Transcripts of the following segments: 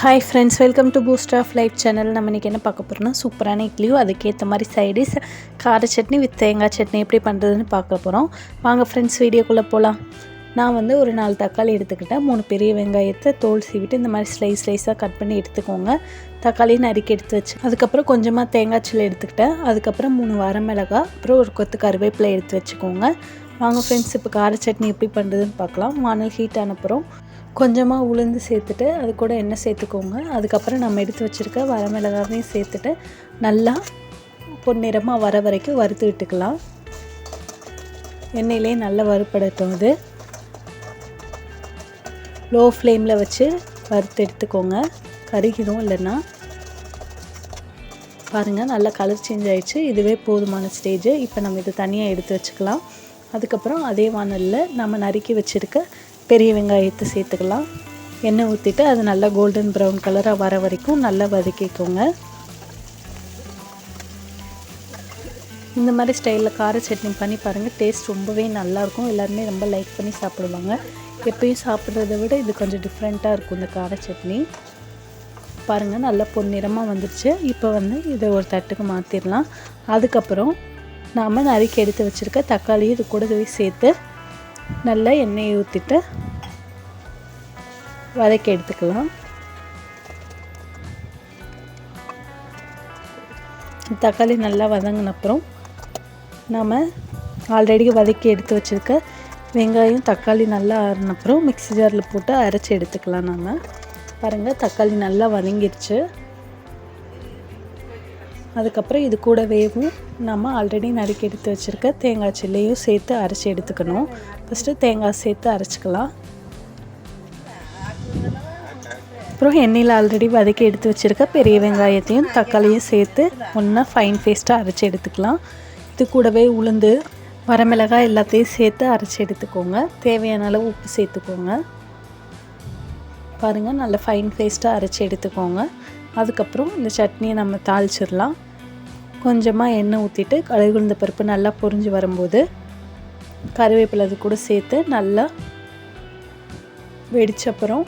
Hi friends welcome to boost of life channel நம்ம இன்றைக்கி என்ன பார்க்க போகிறோம்னா சூப்பரான இட்லியும் அதுக்கேற்ற மாதிரி சைடிஸ் கார சட்னி வித் தேங்காய் சட்னி எப்படி பண்ணுறதுன்னு பார்க்க போகிறோம் வாங்க ஃப்ரெண்ட்ஸ் வீடியோக்குள்ளே போகலாம் நான் வந்து ஒரு நாலு தக்காளி எடுத்துக்கிட்டேன். மூணு பெரிய வெங்காயத்தை தோல் சீவிட்டு இந்த மாதிரி ஸ்லைஸ் ஸ்லைஸாக கட் பண்ணி எடுத்துக்கோங்க. தக்காளியை நறுக்கி எடுத்து வச்சு அதுக்கப்புறம் கொஞ்சமாக தேங்காய் சில்லி எடுத்துக்கிட்டேன். அதுக்கப்புறம் மூணு வரமிளகா அப்புறம் ஒரு கொத்து கருவேப்பிலை எடுத்து வச்சுக்கோங்க. வாங்க ஃப்ரெண்ட்ஸ் இப்போ கார சட்னி எப்படி பண்ணுறதுன்னு பார்க்கலாம். வானல் ஹீட் அனுப்புகிறோம் கொஞ்சமாக உளுந்து சேர்த்துட்டு அது கூட எண்ணெய் சேர்த்துக்கோங்க. அதுக்கப்புறம் நம்ம எடுத்து வச்சுருக்க வரமிளகாவையும் சேர்த்துட்டு நல்லா பொன்னிறமாக வர வரைக்கும் வறுத்து விட்டுக்கலாம். எண்ணெயிலே நல்லா வறுப்படட்டும் அது. லோ ஃப்ளேமில் வச்சு வறுத்து எடுத்துக்கோங்க. கருகிடும் இல்லைன்னா. பாருங்கள் நல்லா கலர் சேஞ்ச் ஆகிடுச்சு இதுவே போதுமான ஸ்டேஜ் இப்போ நம்ம இதை தனியாக எடுத்து வச்சுக்கலாம். அதுக்கப்புறம் அதே வானலில் நம்ம நறுக்கி வச்சுருக்க பெரிய வெங்காயத்தை சேர்த்துக்கலாம். எண்ணெய் ஊற்றிட்டு அது நல்லா கோல்டன் ப்ரௌன் கலராக வர வரைக்கும் நல்லா வதக்கிக்கோங்க. இந்த மாதிரி ஸ்டைலில் கார சட்னி பண்ணி பாருங்கள் டேஸ்ட் ரொம்பவே நல்லாயிருக்கும் எல்லாருமே ரொம்ப லைக் பண்ணி சாப்பிடுவாங்க. எப்பயும் சாப்பிட்றத விட இது கொஞ்சம் டிஃப்ரெண்ட்டாக இருக்கும் இந்த கார சட்னி. பாருங்கள் நல்லா பொன்னிறமாக வந்துடுச்சு இப்போ வந்து இதை ஒரு தட்டுக்கு மாற்றிடலாம் அதுக்கப்புறம் நாம் நறுக்கி எடுத்து வச்சுருக்க தக்காளி இது கூடவே சேர்த்து நல்லா எண்ணெயை ஊற்றிட்டு வதக்கி எடுத்துக்கலாம். தக்காளி நல்லா வதங்கின அப்புறம் நாம் ஆல்ரெடி வதக்கி எடுத்து வச்சுருக்க வெங்காயம் தக்காளி நல்லா ஆறினப்புறம் மிக்ஸி ஜாரில் போட்டு அரைச்சி எடுத்துக்கலாம் நாம். பாருங்கள் தக்காளி நல்லா வதங்கிடுச்சு. அதுக்கப்புறம் இது கூடவேவும் நம்ம ஆல்ரெடி நறுக்கி எடுத்து வச்சுருக்க தேங்காய் சில்லையும் சேர்த்து அரைச்சி எடுத்துக்கணும். ஃபஸ்ட்டு தேங்காய் சேர்த்து அரைச்சிக்கலாம். அப்புறம் எண்ணெயில் ஆல்ரெடி வதக்கி எடுத்து வச்சுருக்க பெரிய வெங்காயத்தையும் தக்காளியும் சேர்த்து ஒன்றா ஃபைன் பேஸ்ட்டாக அரைச்சி எடுத்துக்கலாம். இது கூடவே உளுந்து வரமிளகாய் எல்லாத்தையும் சேர்த்து அரைச்சி எடுத்துக்கோங்க. தேவையான அளவு உப்பு சேர்த்துக்கோங்க. பாருங்கள் நல்ல ஃபைன் பேஸ்ட்டாக அரைச்சி எடுத்துக்கோங்க. அதுக்கப்புறம் இந்த சட்னியை நம்ம தாளிச்சிடலாம். கொஞ்சமாக எண்ணெய் ஊற்றிட்டு கடுகுழுந்த பருப்பு நல்லா பொரிஞ்சு வரும்போது கருவேப்பிலை அது கூட சேர்த்து நல்லா வெடிச்சப்புறம்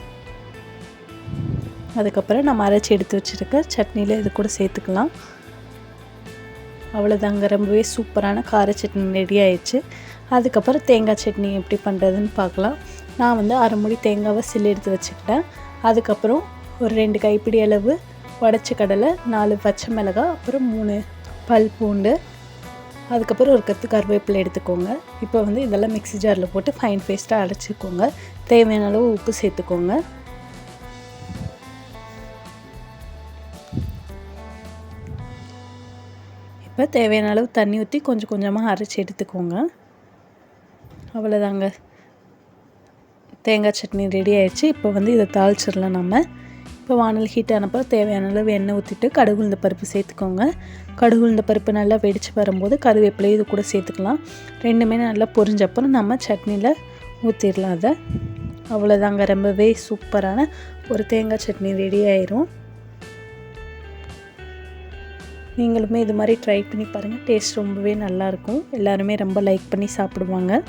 அதுக்கப்புறம் நம்ம அரைச்சி எடுத்து வச்சுருக்க சட்னியில் இது கூட சேர்த்துக்கலாம். அவ்வளோதாங்க ரொம்பவே சூப்பரான கார சட்னி ரெடி ஆயிடுச்சு. அதுக்கப்புறம் தேங்காய் சட்னி எப்படி பண்ணுறதுன்னு பார்க்கலாம். நான் வந்து அரை மூடி தேங்காவை சில்லு எடுத்து வச்சுக்கிட்டேன். அதுக்கப்புறம் ஒரு ரெண்டு கைப்பிடி அளவு உடச்ச கடலை நாலு பச்சை மிளகாய் அப்புறம் மூணு பல் பூண்டு அதுக்கப்புறம் ஒரு கத்து கருவேப்பிலை எடுத்துக்கோங்க. இப்போ வந்து இதெல்லாம் மிக்ஸி ஜாரில் போட்டு ஃபைன் பேஸ்ட்டாக அரைச்சிக்கோங்க. தேவையான அளவு உப்பு சேர்த்துக்கோங்க. இப்போ தேவையான அளவு தண்ணி ஊற்றி கொஞ்சம் கொஞ்சமாக அரைச்சி எடுத்துக்கோங்க. அவ்வளோதாங்க தேங்காய் சட்னி ரெடி ஆயிடுச்சு. இப்போ வந்து இதை தாளிச்சிடலாம் நம்ம. இப்போ வானல் ஹீட் ஆனப்போ தேவையான அளவு எண்ணெய் ஊற்றிட்டு கடுகுழுந்த பருப்பு சேர்த்துக்கோங்க. கடுகு உளுந்த பருப்பு நல்லா வெடித்து வரும்போது கருவேப்பிலையும் இது கூட சேர்த்துக்கலாம். ரெண்டுமே நல்லா பொரிஞ்சப்பறம் நம்ம சட்னியில் ஊற்றிடலாம் அதை. அவ்வளோதாங்க ரொம்பவே சூப்பரான ஒரு தேங்காய் சட்னி ரெடி ஆயிரும். நீங்களுமே இது மாதிரி ட்ரை பண்ணி பாருங்கள் டேஸ்ட் ரொம்பவே நல்லாயிருக்கும் எல்லாருமே ரொம்ப லைக் பண்ணி சாப்பிடுவாங்க.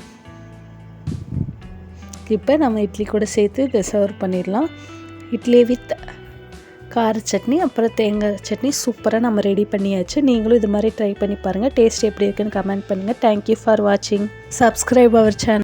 இப்போ நம்ம இட்லி கூட சேர்த்து இதை சர்வ் பண்ணிடலாம். இட்லி வித் கார சட்னி அப்புறம் தேங்காய் சட்னி சூப்பராக நம்ம ரெடி பண்ணியாச்சு. நீங்களும் இது மாதிரி ட்ரை பண்ணி பாருங்கள் டேஸ்ட் எப்படி இருக்குன்னு கமெண்ட் பண்ணுங்கள் தேங்க்யூ ஃபார் வாட்சிங் சப்ஸ்கிரைப் அவர் சேனல்